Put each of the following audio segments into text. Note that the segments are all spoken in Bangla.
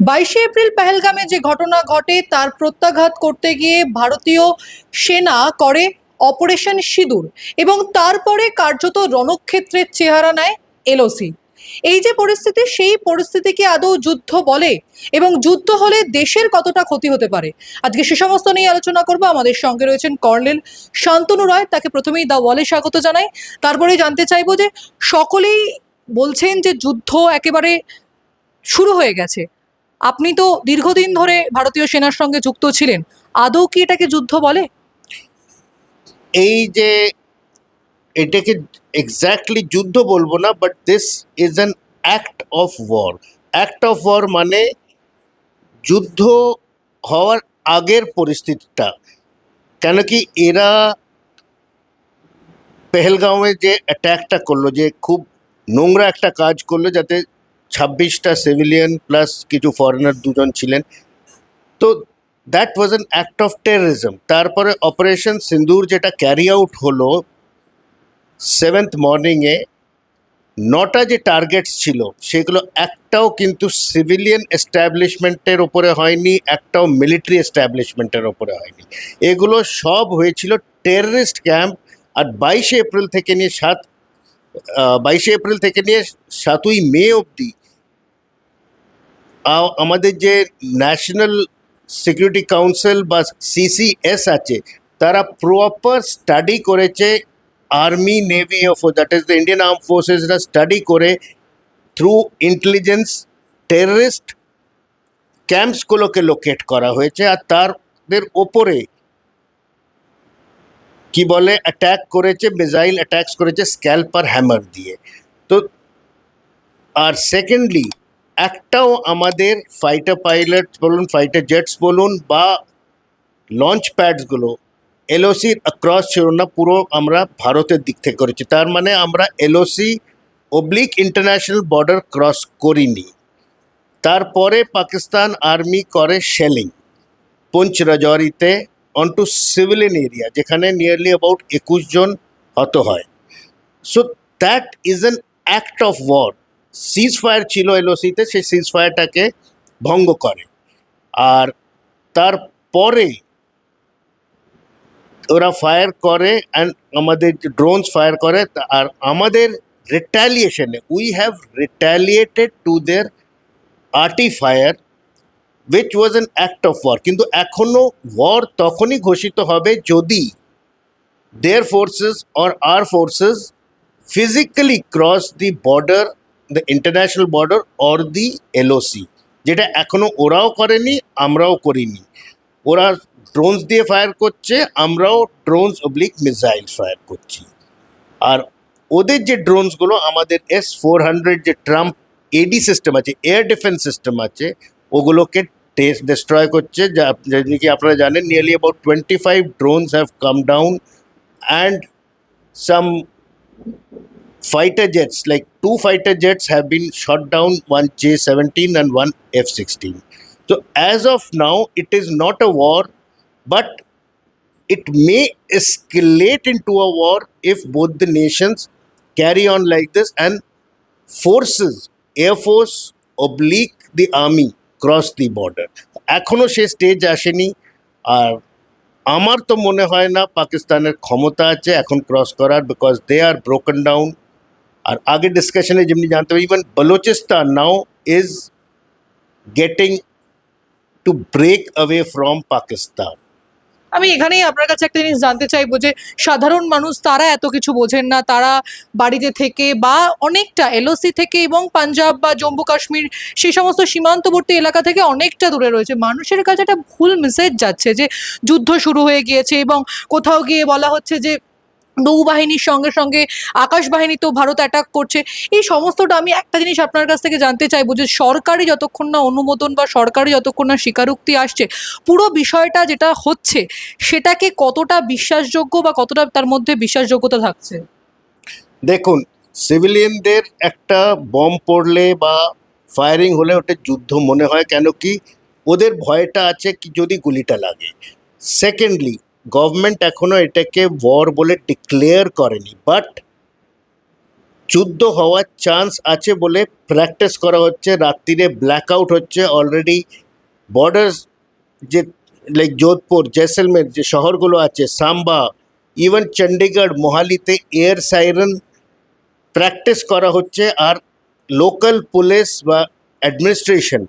বাইশে এপ্রিল পেহেলগামে যে ঘটনা ঘটে, তার প্রত্যাঘাত করতে গিয়ে ভারতীয় সেনা করে অপারেশন সিঁদুর এবং তারপরে কার্যত রণক্ষেত্রের চেহারা নেয় এলওসি। এই যে পরিস্থিতি, সেই পরিস্থিতিকে আদৌ যুদ্ধ বলে এবং যুদ্ধ হলে দেশের কতটা ক্ষতি হতে পারে? আজকে সে সমস্ত নিয়ে আলোচনা করব। আমাদের সঙ্গে রয়েছেন কর্নেল শান্তনু রায়, তাকে প্রথমেই দা ওয়ালে স্বাগত জানাই। তারপরে জানতে চাইব যে সকলেই বলছেন যে যুদ্ধ একেবারে শুরু হয়ে গেছে। আপনি তো দীর্ঘদিন ধরে ভারতীয় সেনার সঙ্গে যুক্ত ছিলেন। আদৌ কি এটাকে যুদ্ধ বলে? এই যে এটাকে এক্স্যাক্টলি যুদ্ধ বলব না but this is an act of war act of war মানে যুদ্ধ হওয়ার আগের পরিস্থিতিটা। কেন কি এরা পেহেলগাঁওয়ে যে অ্যাট্যাকটা করল, যে খুব নোংরা একটা কাজ করল, যাতে ছাব্বিশটা সিভিলিয়ান প্লাস কিছু ফরেনার দুজন ছিলেন। তো that was an act of terrorism তারপরে অপারেশন সিন্দুর যেটা ক্যারি আউট হলো সেভেন্থ মর্নিংয়ে নটা যে টার্গেটস ছিল, সেগুলো একটাও কিন্তু সিভিলিয়ান এস্টাবলিশমেন্টের ওপরে হয়নি, একটাও মিলিটারি এস্টাবলিশমেন্টের ওপরে হয়নি। এগুলো সব হয়েছিল টেররিস্ট ক্যাম্প আর বাইশে এপ্রিল থেকে নিয়ে সাত বাইশে এপ্রিল থেকে নিয়ে সাতই মে অবধি আমাদের যে ন্যাশনাল সিকিউরিটি কাউন্সিল বা সিসিএস আছে, তারা প্রপার স্টাডি করেছে army navy of that is the Indian arm ফোর্সেসরা study করে থ্রু ইন্টেলিজেন্স টেররিস্ট ক্যাম্পসগুলোকে লোকেট করা হয়েছে আর তাদের ওপরে কি বলে অ্যাটাক করেছে মিসাইল অ্যাটাকস করেছে স্ক্যালপার হ্যামার দিয়ে। তো, আর সেকেন্ডলি একটাও আমাদের ফাইটার পাইলট বলুন ফাইটার জেটস বলুন বা লঞ্চ প্যাডসগুলো এলওসির অ্যাক্রস ছিল না পুরো আমরা ভারতের দিক থেকে করেছি। তার মানে আমরা LOC oblique international border cross করিনি। তারপরে পাকিস্তান আর্মি করে শেলিং পুঞ্চ রাজৌরিতে অন টু সিভিলিয়ান এরিয়া যেখানে নিয়ারলি অ্যাবাউট একুশ জন হত হয়। So that is an act of war ceasefire ছিল এলওসিতে, সেই সিজ ফায়ারটাকে ভঙ্গ করে। আর তারপরে ওরা ফায়ার করে অ্যান্ড আমাদের ড্রোনস ফায়ার করে আর আমাদের রিটালিয়েশনে we have retaliated to their arty fire which was an act of war কিন্তু এখনও ওয়ার তখনই ঘোষিত হবে যদি their forces or our forces physically cross the border the international border or the LOC যেটা এখনও ওরাও করেনি, আমরাও করিনি। ওরা ড্রোনস দিয়ে ফায়ার করছে, আমরাও ড্রোনস অবলিক মিসাইল ফায়ার করছি। আর ওদের যে ড্রোনসগুলো আমাদের এস ফোর হান্ড্রেড যে ট্রাম্প এডি সিস্টেম আছে এয়ার ডিফেন্স সিস্টেম আছে, ওগুলোকে টেস্ট ডিস্ট্রয় করছে। যা কি আপনারা জানেন nearly about twenty five drones have come down and some fighter jets like two fighter jets have been shot down one j-17 and one f-16 so as of now it is not a war but it may escalate into a war if both the nations carry on like this and forces air force oblique the army cross the border এখনো সে স্টেজ আসেনি আর আমার তো মনে হয় না পাকিস্তানের ক্ষমতা আছে এখন ক্রস করার because they are broken down আর আগের ডিসকাশনে যেমনি জানতে হবে even Balochistan now is getting to break away from Pakistan আমি এখানেই আপনার কাছে একটা জিনিস জানতে চাইব যে, সাধারণ মানুষ তারা এত কিছু বোঝেন না, তারা বাড়িতে থেকে বা অনেকটা এলওসি থেকে এবং পাঞ্জাব বা জম্মু কাশ্মীর সেই সমস্ত সীমান্তবর্তী এলাকা থেকে অনেকটা দূরে রয়েছে। মানুষের কাছে একটা ভুল মেসেজ যাচ্ছে যে, যুদ্ধ শুরু হয়ে গিয়েছে এবং কোথাও গিয়ে বলা হচ্ছে যে নৌবাহিনীর সঙ্গে সঙ্গে আকাশ বাহিনীতেও ভারত অ্যাটাক করছে। এই সমস্তটা আমি একটা জিনিস আপনার কাছ থেকে জানতে চাইব যে সরকারি যতক্ষণ না অনুমোদন বা সরকারি যতক্ষণ না স্বীকারোক্তি আসছে, পুরো বিষয়টা যেটা হচ্ছে, সেটাকে কতটা বিশ্বাসযোগ্য বা কতটা তার মধ্যে বিশ্বাসযোগ্যতা থাকছে? দেখুন সিভিলিয়ানদের একটা বম পড়লে বা ফায়ারিং হলে ওটা যুদ্ধ মনে হয় কেন কি? ওদের ভয়টা আছে কি যদি গুলিটা লাগে। সেকেন্ডলি গভর্নমেন্ট এখনও এটাকে ওয়ার বলে ডিক্লেয়ার করেনি বাট যুদ্ধ হওয়ার চান্স আছে বলে প্র্যাকটিস করা হচ্ছে। রাত্রিরে ব্ল্যাক আউট হচ্ছে অলরেডি বর্ডার যে লাইক যোধপুর, জেসলমের যে শহরগুলো আছে, সাম্বা ইভেন চণ্ডীগড় মোহালিতে এয়ার সাইরেন প্র্যাকটিস করা হচ্ছে। আর লোকাল পুলিশ বা অ্যাডমিনিস্ট্রেশন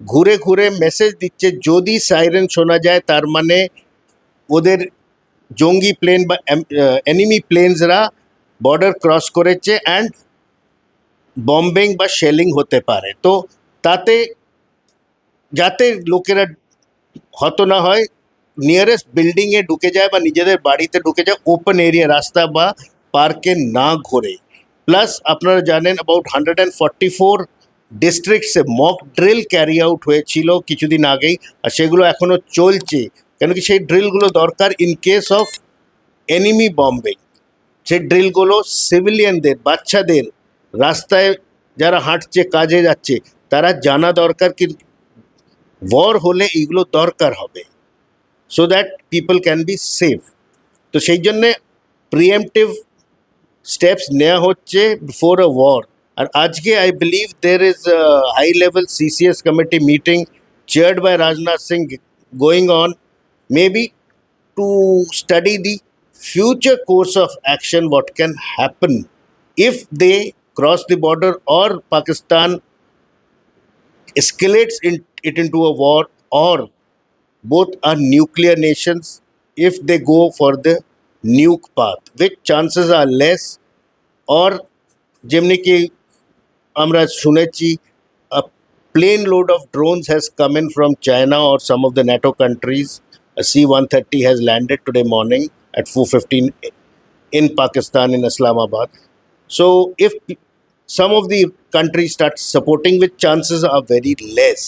ঘুরে ঘুরে মেসেজ দিচ্ছে, যদি সাইরেন শোনা যায়, তার মানে ওদের জঙ্গি প্লেন বা এনিমি প্লেনসরা বর্ডার ক্রস করেছে অ্যান্ড বম্বিং বা শেলিং হতে পারে। তো তাতে যাতে লোকেরা হত না হয় নিয়ারেস্ট বিল্ডিংয়ে ঢুকে যায় বা নিজেদের বাড়িতে ঢুকে যায় ওপেন এরিয়া রাস্তা বা পার্কে না ঘোরে। প্লাস আপনারা জানেন about hundred and forty four ডিস্ট্রিক্টসে mock drill carry out হয়েছিল কিছুদিন আগেই, আর সেগুলো এখনও চলছে। কেন কি সেই ড্রিলগুলো দরকার in case of enemy bombing সেই ড্রিলগুলো সিভিলিয়ানদের বাচ্চাদের রাস্তায় যারা হাঁটছে কাজে যাচ্ছে তারা জানা দরকার কি ওয়ার হলে এইগুলো দরকার হবে so that people can be safe তো সেই জন্যে প্রিএমটিভ স্টেপস নেওয়া হচ্ছে বিফোর আ ওয়ার আর আজকে I believe there is high level CCS committee meeting chaired by Rajnath Singh going on maybe to study the future course of action what can happen if they cross the border or pakistan escalates in, it into a war or both are nuclear nations if they go for the nuke path which chances are less or যেমনি কি আমরা শুনেছি a plane load of drones has come in from China or some of the NATO countries. A C-130 has landed today morning at 4:15 in Pakistan in Islamabad. So if some of the countries start supporting, which chances are very less.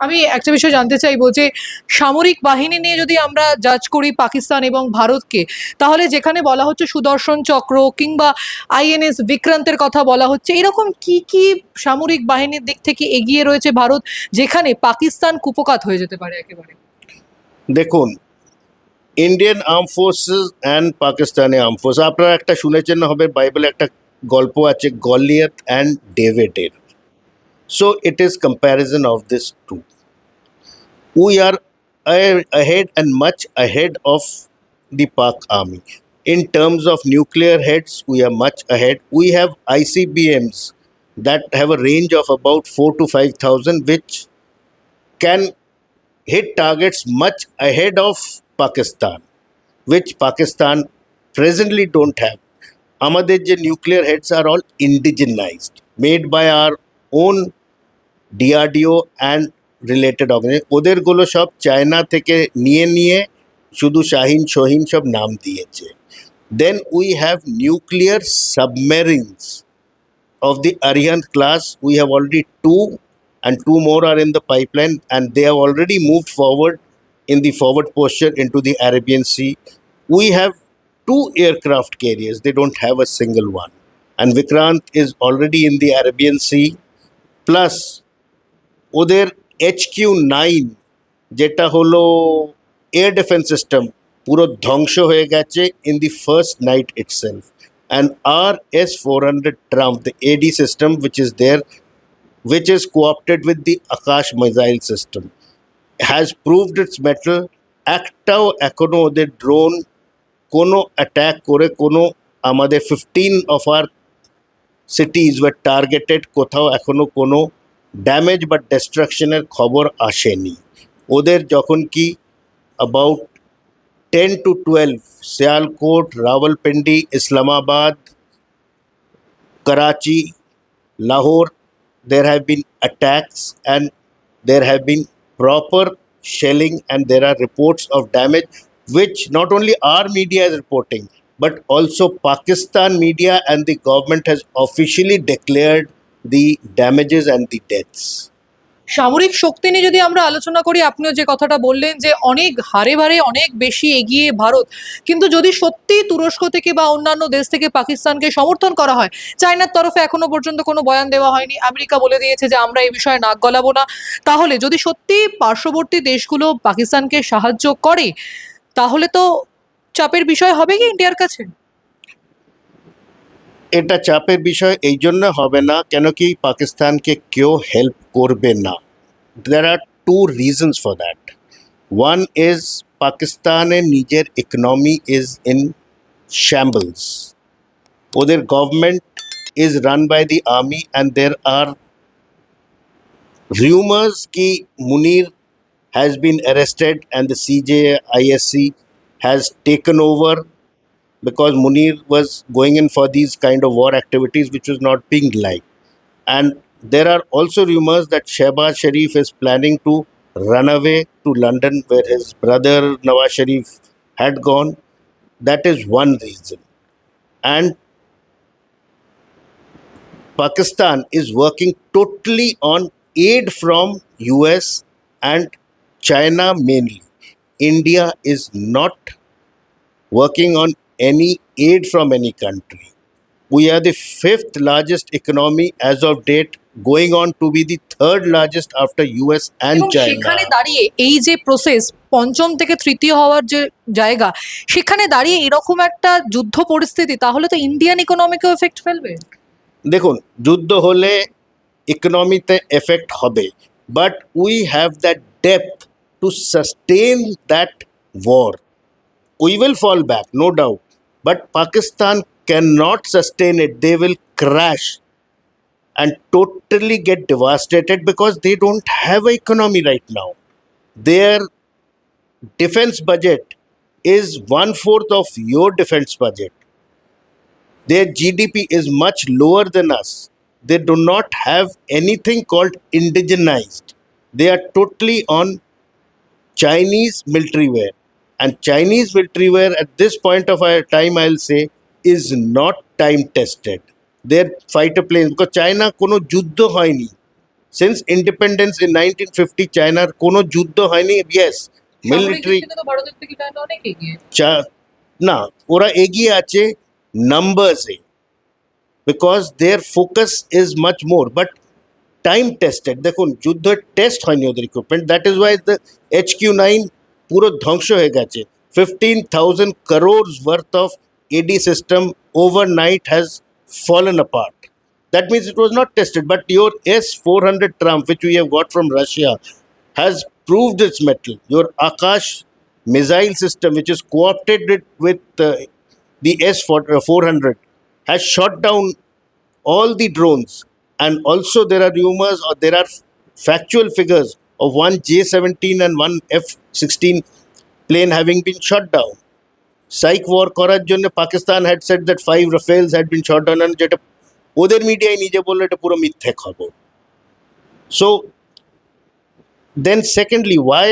আমি একটা বিষয় জানতে চাইব যে সামরিক বাহিনী নিয়ে যদি আমরা জাজ করি পাকিস্তান এবং ভারতকে তাহলে যেখানে বলা হচ্ছে সুদর্শন চক্র কিংবা আইএনএস বিক্রান্তের কথা বলা হচ্ছে এরকম কি কি সামরিক বাহিনীর দিক থেকে এগিয়ে রয়েছে ভারত যেখানে পাকিস্তান কুপকাত হয়ে যেতে পারে একেবারে দেখুন Indian arm forces and Pakistani arm force আপনারা একটা শুনেছেন না হবে বাইবেলে একটা গল্প আছে গলিয়াত and ডেভিডের so it is comparison of this to we are ahead and much ahead of the Pak army. In terms of nuclear heads, we are much ahead. We have ICBMs that have a range of about 4 to 5,000, which can hit targets much ahead of Pakistan, which Pakistan presently don't have. আমাদের যে nuclear heads are all indigenised made by our own DRDO and related organise ওদেরগুলো সব চায়না থেকে নিয়ে নিয়ে শুধু শাহিন শহিন সব নাম দিয়েছে। Then we have nuclear submarines of the Arihant class, we have already two, and two more are in the pipeline, and they have already moved forward in the forward posture into the Arabian Sea. We have two aircraft carriers, they don't have a single one. And Vikrant is already in the Arabian Sea, plus ওদের HQ নাইন যেটা হলো এয়ার ডিফেন্স সিস্টেম পুরো ধ্বংস হয়ে গেছে in the first night itself and RS 400 Trump, the AD system, which is there, which is co opted with the Akash missile system, has proved its metal. একটাও এখনও ওদের ড্রোন কোনো অ্যাট্যাক করে কোনো আমাদের fifteen of our cities were targeted কোথাও এখনও কোনো ড্যামেজ বা ডিস্ট্রাকশনের খবর আসেনি ওদের যখন কি about 10 to 12 Sialkot, Rawalpindi, Islamabad, Karachi, Lahore, there have been attacks and there have been proper shelling and there are reports of damage which not only our media is reporting but also Pakistan media and the government has officially declared the damages and the deaths. সামরিক শক্তি নিয়ে যদি আমরা আলোচনা করি, আপনিও যে কথাটা বললেন যে অনেক হারে ভারে অনেক বেশি এগিয়ে ভারত। কিন্তু যদি সত্যি তুরস্ক থেকে বা অন্যান্য দেশ থেকে পাকিস্তানকে সমর্থন করা হয়, চায়নার তরফে এখনও পর্যন্ত কোনো বয়ান দেওয়া হয়নি। আমেরিকা বলে দিয়েছে যে আমরা এই বিষয়ে নাক গলাবো না। তাহলে যদি সত্যি পার্শ্ববর্তী দেশগুলো পাকিস্তানকে সাহায্য করে, তাহলে তো চাপের বিষয় হবে কি ইন্ডিয়ার কাছে? এটা চাপের বিষয় এই জন্য হবে না কেন কি পাকিস্তানকে কেউ হেল্প করবে না there are two reasons for that one is পাকিস্তানের নিজের ইকোনমি ইজ ইন শ্যাম্বলস ওদের government is run by the army and there are rumors ki Munir has been arrested and the CJ ISC has taken over because Munir was going in for these kind of war activities which was not being liked. And there are also rumors that Shehbaz Sharif is planning to run away to London where his brother Nawaz Sharif had gone. That is one reason. And Pakistan is working totally on aid from US and China mainly. India is not working on any aid from any country. We are the fifth largest economy as of date, going on to be the third largest after US and এবং China. সেখানে দাঁড়িয়ে এই যে প্রসেস পঞ্চম থেকে তৃতীয় হওয়ার যে জায়গা সেখানে দাঁড়িয়ে এরকম একটা যুদ্ধ পরিস্থিতি তাহলে তো ইন্ডিয়ান ইকোনমিকেও এফেক্ট ফেলবে দেখুন যুদ্ধ হলে ইকোনমিতে এফেক্ট হবে but we have that depth to sustain that war we will fall back no doubt But Pakistan cannot sustain it. They will crash and totally get devastated because they don't have an economy right now. Their defense budget is one fourth of your defense budget. Their GDP is much lower than us. They do not have anything called indigenized. They are totally on Chinese military wear. And Chinese military wear at this point of our time, I'll say, is not time tested. Their fighter planes, because China কোনো যুদ্ধ হয়নি since independence in nineteen fifty চায়নার কোনো যুদ্ধ হয়নি ইয়েস মিলিটারি ভারতের থেকে চায়না অনেক এগিয়ে চা- না ওরা এগিয়ে আছে নাম্বারসে because their focus is much more but time tested দেখুন যুদ্ধের টেস্ট হয়নি ওদের equipment that is why the H Q nine পুরো ধ্বংস হয়ে গেছে fifteen thousand crores worth of AD system overnight has fallen apart. That means it was not tested. But your S 400 Trump, which we have got from Russia, has proved its metal. Your Akash missile system, which is co opted with, with uh, the S 400, has shot down all the drones. And also, there are rumors or there are factual figures of one J 17 and one F 16 plane having been shot down. Psych war করার জন্য Pakistan had set that five Rafales had been shot down যেটা ওদের মিডিয়ায় নিজে বললো এটা পুরো মিথ্যে খবর so then secondly why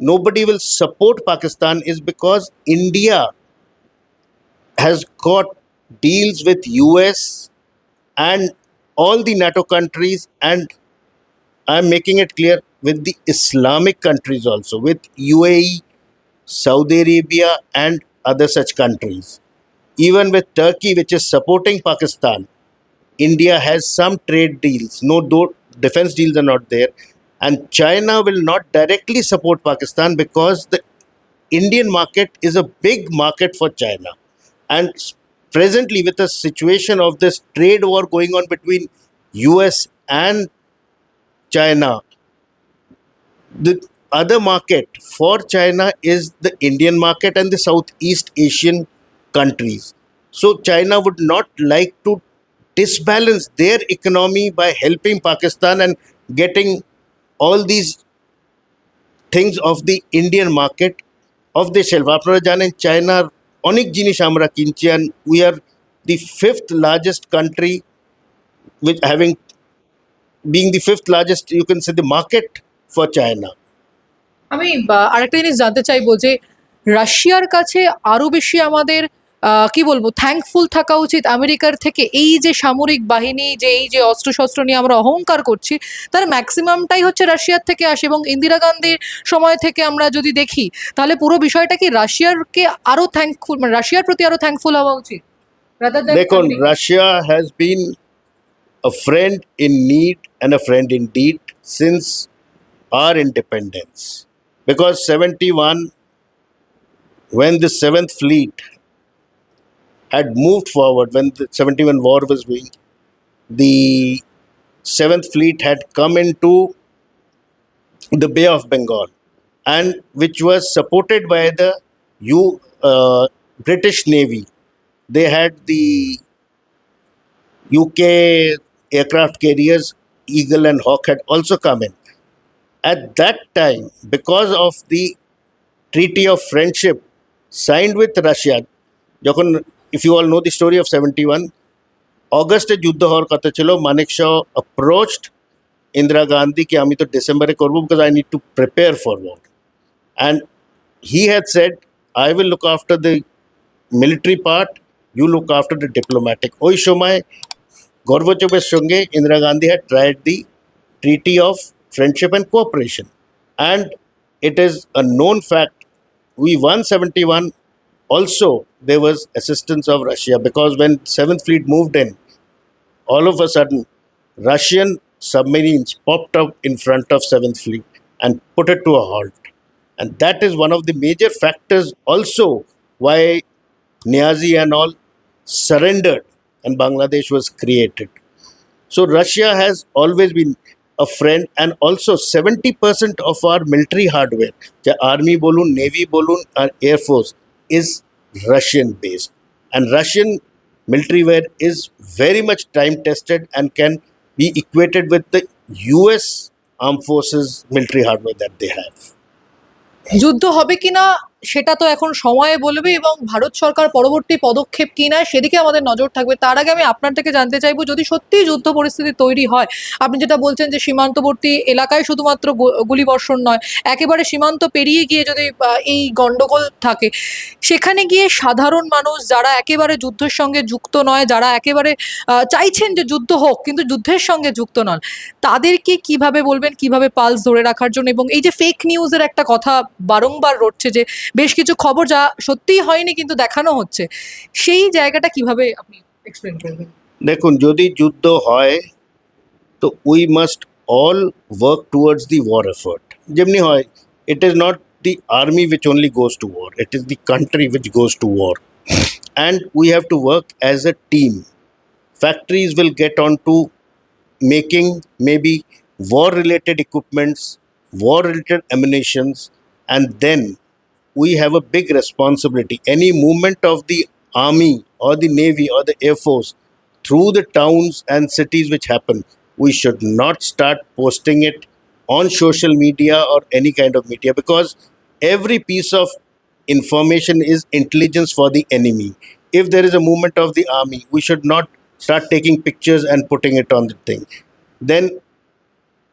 nobody will support Pakistan is because India has got deals with US and all the NATO countries and I'm making it clear with the Islamic countries also with UAE Saudi Arabia, and other such countries. Even with Turkey, which is supporting Pakistan, India has some trade deals. No do- defense deals are not there. And China will not directly support Pakistan because the Indian market is a big market for China. And presently, with the situation of this trade war going on between US and China, the other market for China is the Indian market and the Southeast Asian countries. So China would not like to disbalance their economy by helping Pakistan and getting all these things of the Indian market of the shelf. আপনারা জানেন চায়নার অনেক জিনিস আমরা কিনছি and we are the fifth largest country with having being the fifth largest you can say the market for China. আমি আরেকটা জিনিস জানতে চাইব যে রাশিয়ার কাছে আরও বেশি আমাদের কি বলব থ্যাঙ্কফুল থাকা উচিত আমেরিকার থেকে এই যে সামরিক বাহিনী যে এই যে অস্ত্রশস্ত্র নিয়ে আমরা অহংকার করছি তার ম্যাক্সিমামটাই হচ্ছে রাশিয়ার থেকে আসে এবং ইন্দিরা গান্ধীর সময় থেকে আমরা যদি দেখি তাহলে পুরো বিষয়টা কি রাশিয়ারকে আরও থ্যাঙ্কফুল মানে রাশিয়ার প্রতি আরও থ্যাঙ্কফুল হওয়া উচিত দেখুন? Russia has been a friend in need and a friend in deed since our independence. Because 71, when the 7th Fleet had moved forward when the 71 war was going. The Seventh Fleet had come into the Bay of Bengal, and which was supported by the U uh, British Navy. They had the UK aircraft carriers Eagle and Hawk had also come in. At that time, because of the Treaty of Friendship signed with Russia, যখন if you all know the story of 71, অগস্টে যুদ্ধ হওয়ার কথা ছিল মানেক শাহ অ্যাপ্রোচড ইন্দিরা গান্ধীকে আমি তো ডিসেম্বরে করবো because I need to prepare for war and he had said I will look after the military part you look after the diplomatic ওই সময় গর্বচপের সঙ্গে Indira Gandhi had tried the treaty of friendship and cooperation. And it is a known fact we won 71 also there was assistance of russia because when 7th fleet moved in all of a sudden russian submarines popped up in front of 7th fleet and put it to a halt. And that is one of the major factors also why niazi and all surrendered and Bangladesh was created. So Russia has always been a friend and also 70% of our military hardware, the army bolun, navy bolun and air force is Russian based. And Russian military wear is very much time tested and can be equated with the US armed forces military hardware that they have. যুদ্ধ হবে কিনা সেটা তো এখন সময়ে বলবে এবং ভারত সরকার পরবর্তী পদক্ষেপ কি না সেদিকে আমাদের নজর থাকবে। তার আগে আমি আপনার থেকে জানতে চাইব, যদি সত্যিই যুদ্ধ পরিস্থিতি তৈরি হয়, আপনি যেটা বলছেন যে সীমান্তবর্তী এলাকায় শুধুমাত্র গুলিবর্ষণ নয়, একেবারে সীমান্ত পেরিয়ে গিয়ে যদি এই গন্ডগোল থাকে, সেখানে গিয়ে সাধারণ মানুষ যারা একেবারে যুদ্ধের সঙ্গে যুক্ত নয়, যারা একেবারে চাইছেন যে যুদ্ধ হোক, কিন্তু যুদ্ধের সঙ্গে যুক্ত নন, তাদেরকে কীভাবে বলবেন, কীভাবে পালস ধরে রাখার জন্য? এবং এই যে ফেক নিউজের একটা কথা বারংবার রটছে যে বেশ কিছু খবর যা সত্যিই হয়নি কিন্তু দেখানো হচ্ছে। সেই জায়গাটা কীভাবে আপনি দেখুন, যদি যুদ্ধ হয়, তো we must all work towards the war effort যেমনি হয় it is not the army which only goes to war it is the country which goes to war we have to work as a team factories will get on to making maybe war related equipments war related ammunitions, and then we have a big responsibility. Any movement of the army or the navy or the air force through the towns and cities which happen we should not start posting it on social media or any kind of media because every piece of information is intelligence for the enemy. If there is a movement of the army we should not start taking pictures and putting it on the thing. Then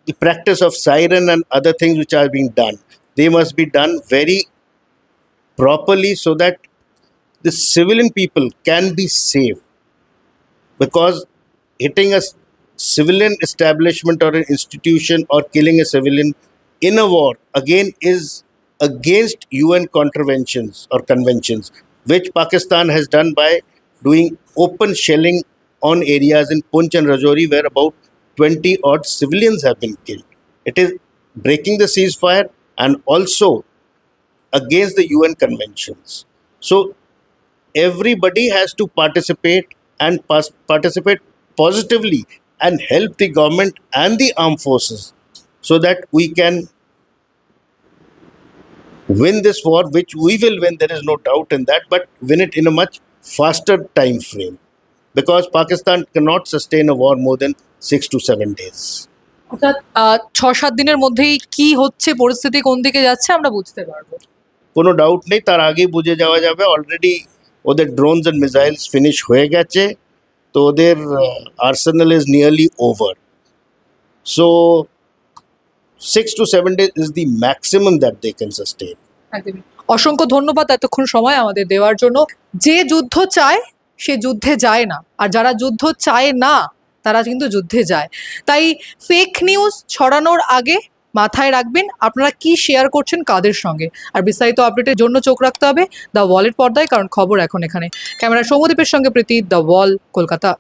the practice of siren and other things which are being done they must be done very properly so that the civilian people can be safe because hitting a civilian establishment or an institution or killing a civilian in a war again is against UN contraventions or conventions, which Pakistan has done by doing open shelling on areas in Punch and Rajouri where about 20 odd civilians have been killed. It is breaking the ceasefire and also against the UN conventions. So everybody has to participate and pas- participate positively and help the government and the armed forces so that we can win this war which we will win there is no doubt in that but win it in a much faster time frame because pakistan cannot sustain a war more than 6 to 7 days অর্থাৎ আহ, ছ সাত দিনের মধ্যেই কি হচ্ছে পরিস্থিতি কোন দিকে যাচ্ছে আমরা বুঝতে পারবো কোনো ডাউট নেই, তার আগেই বুঝে যাওয়া যাবে। অলরেডি ওদের ড্রোনস অ্যান্ড মিসাইলস ফিনিশ হয়ে গেছে, তো ওদের arsenal is nearly over so six to seven days is the maximum that they can sustain অসংখ্য ধন্যবাদ এতক্ষণ সময় আমাদের দেওয়ার জন্য। যে যুদ্ধ চায়, সে যুদ্ধে যায় না। আর যারা যুদ্ধ চায় না, তারা কিন্তু যুদ্ধে যায়। তাই ফেক নিউজ ছড়ানোর আগে মাথায় রাখবেন আপনারা কি শেয়ার করছেন কাদের সঙ্গে। আর বিস্তারিত আপডেটের জন্য চোখ রাখতে হবে দ্য ওয়ালের পর্দায়, কারণ খবর এখন এখানে। ক্যামেরা সৌমদীপের সঙ্গে প্রীতি দ্য ওয়াল কলকাতা।